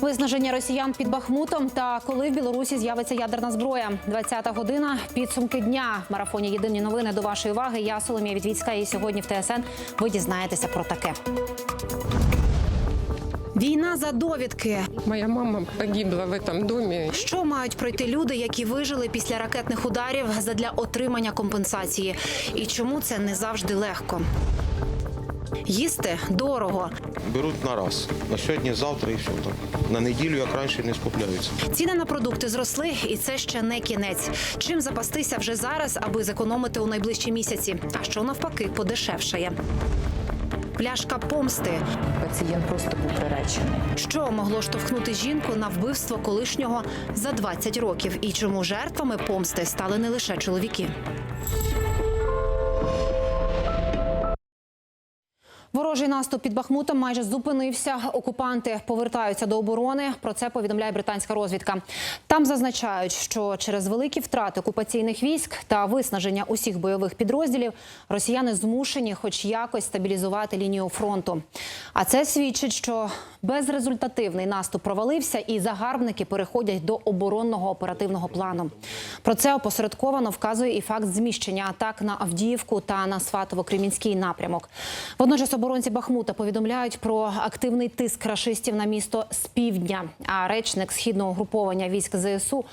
Виснаження росіян під Бахмутом та коли в Білорусі з'явиться ядерна зброя. 20-та година. Підсумки дня. В марафоні Єдині новини до вашої уваги. Я Соломія Вітвіцька. І сьогодні в ТСН ви дізнаєтеся про таке. Війна за довідки. Моя мама погибла в этом доме. Що мають пройти люди, які вижили після ракетних ударів задля отримання компенсації? І чому це не завжди легко? Їсти дорого. Беруть на раз. На сьогодні, завтра і все так. На неділю, як раніше, не скупляються. Ціни на продукти зросли, і це ще не кінець. Чим запастися вже зараз, аби зекономити у найближчі місяці? А що навпаки подешевшає? Пляшка помсти. Пацієнт просто був приречений. Що могло штовхнути жінку на вбивство колишнього за 20 років? І чому жертвами помсти стали не лише чоловіки? Ворожий наступ під Бахмутом майже зупинився. Окупанти повертаються до оборони. Про це повідомляє британська розвідка. Там зазначають, що через великі втрати окупаційних військ та виснаження усіх бойових підрозділів росіяни змушені, хоч якось, стабілізувати лінію фронту. А це свідчить, що безрезультативний наступ провалився, і загарбники переходять до оборонного оперативного плану. Про це опосередковано вказує і факт зміщення атак на Авдіївку та на Сватово-Кремінський напрямок. Водночас оборонці Бахмута повідомляють про активний тиск рашистів на місто з півдня. А речник східного груповання військ ЗСУ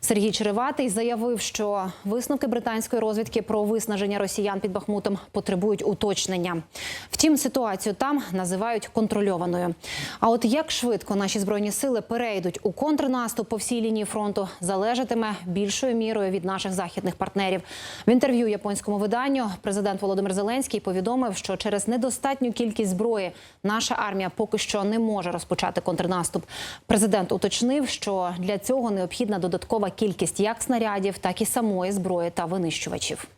Сергій Череватий заявив, що висновки британської розвідки про виснаження росіян під Бахмутом потребують уточнення. Втім, ситуацію там називають контрольованою. А от як швидко наші збройні сили перейдуть у контрнаступ по всій лінії фронту, залежатиме більшою мірою від наших західних партнерів. В інтерв'ю японському виданню президент Володимир Зеленський повідомив, що через недостатню кількість зброї наша армія поки що не може розпочати контрнаступ. Президент уточнив, що для цього необхідна додаткова кількість як снарядів, так і самої зброї та винищувачів.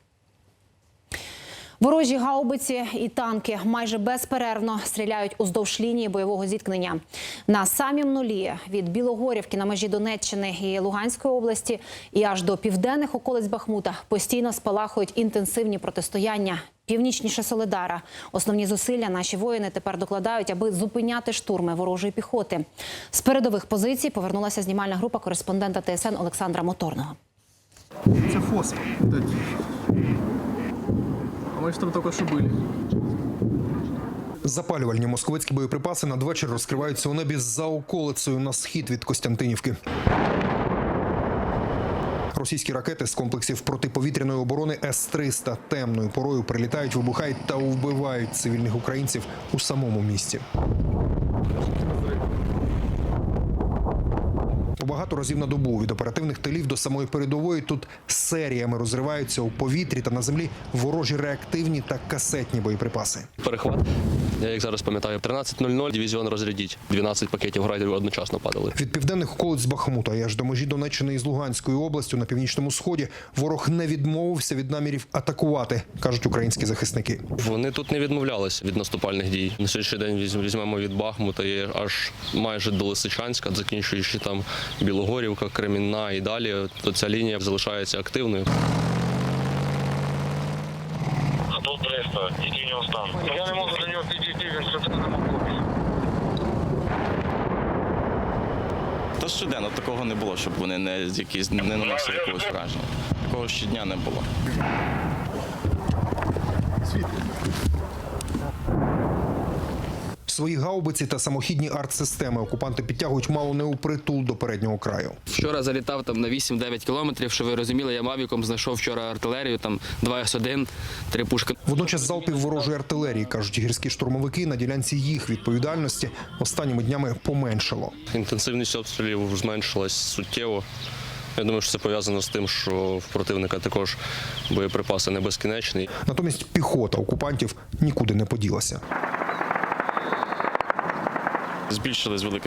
Ворожі гаубиці і танки майже безперервно стріляють уздовж лінії бойового зіткнення. На самім нулі від Білогорівки на межі Донеччини і Луганської області і аж до південних околиць Бахмута постійно спалахують інтенсивні протистояння. Північніше Соледара. Основні зусилля наші воїни тепер докладають, аби зупиняти штурми ворожої піхоти. З передових позицій повернулася знімальна група кореспондента ТСН Олександра Моторного. Це фосфор. Вот эти. Ми ж там тільки що були. Запалювальні московицькі боєприпаси надвечір розкриваються у небі за околицею на схід від Костянтинівки. Російські ракети з комплексів протиповітряної оборони С-300 темною порою прилітають, вибухають та вбивають цивільних українців у самому місті. По багато разів на добу від оперативних тилів до самої передової тут серіями розриваються у повітрі та на землі ворожі реактивні та касетні боєприпаси. перехват. Я як зараз пам'ятаю, 13.00 дивізіон розрядіть. 12 пакетів градів одночасно падали. Від південних околиць Бахмута і аж до межі Донеччини із Луганською областю на північному сході ворог не відмовився від намірів атакувати, кажуть українські захисники. Вони тут не відмовлялись від наступальних дій. На сьогоднішній день візьм- візьмемо від Бахмута і аж майже до Лисичанська, закінчуючи там Білогорівка, Кремінна і далі. То ця лінія залишається активною. Готов 300, який у нього стан? Я не можу до нього підійти, він все це не окопі. Та щоденно такого не було, щоб вони не якісь не наносили якогось враження. Такого щодня не було. Свої гаубиці та самохідні артсистеми окупанти підтягують мало не у притул до переднього краю. Вчора залітав там на 8-9 кілометрів. Що ви розуміли, я мавіком знайшов вчора артилерію, там 2 С1, три пушки. Водночас залпів ворожої артилерії, кажуть гірські штурмовики, на ділянці їх відповідальності останніми днями поменшало. Інтенсивність обстрілів зменшилась суттєво. Я думаю, що це пов'язано з тим, що в противника також боєприпаси не безкінечні. Натомість піхота окупантів нікуди не поділася. Збільшились велика